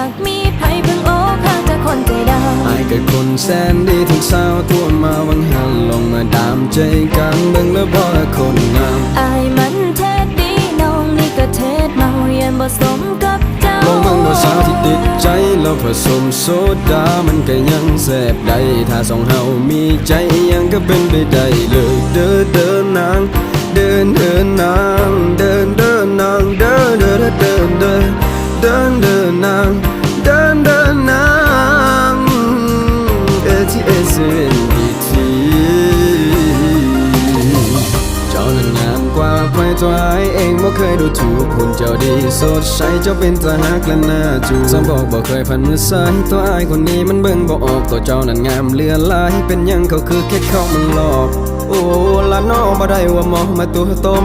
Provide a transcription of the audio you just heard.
ากมีไผเพิ่งโอ้ข้างจะคนใจดำไอ้กับคนแสนดีทั้งสาวตัวมาวังหันลงมาดามใจกันเบิ่งและวบ่ละคนงามไอ้มันเทศดีน้องนี่ก็เทศเมาเย็นบ่สมกับเจ้าลองมันบ่สาวที่ติดใจแล้วผสมโซดามันก็ยังแซ่บได้ถ้าสองเฮามีใจยังก็เป็นไปได้เลยเดินเด้อนางเดินเดินนาง เดินเดินนางเดินเดินนางเอทีเอสเอ็นดีทีเจ้านั้นงามกว่าใครตัวไอเองบ่เคยดูถูกหุ่นเจ้าดีสดใสเจ้าเป็นตาหักและหน่าจูสมบอกบ่เคยพันมือซ้ายตัวไอคนนี้มันเบิ่งบ่ออกตัวเจ้านั้นงามเลือหลายเป็นยังเขาคือแค่เขามันหลอกโอ้ละน้อบ่ได้ว่ามองมาตัวตม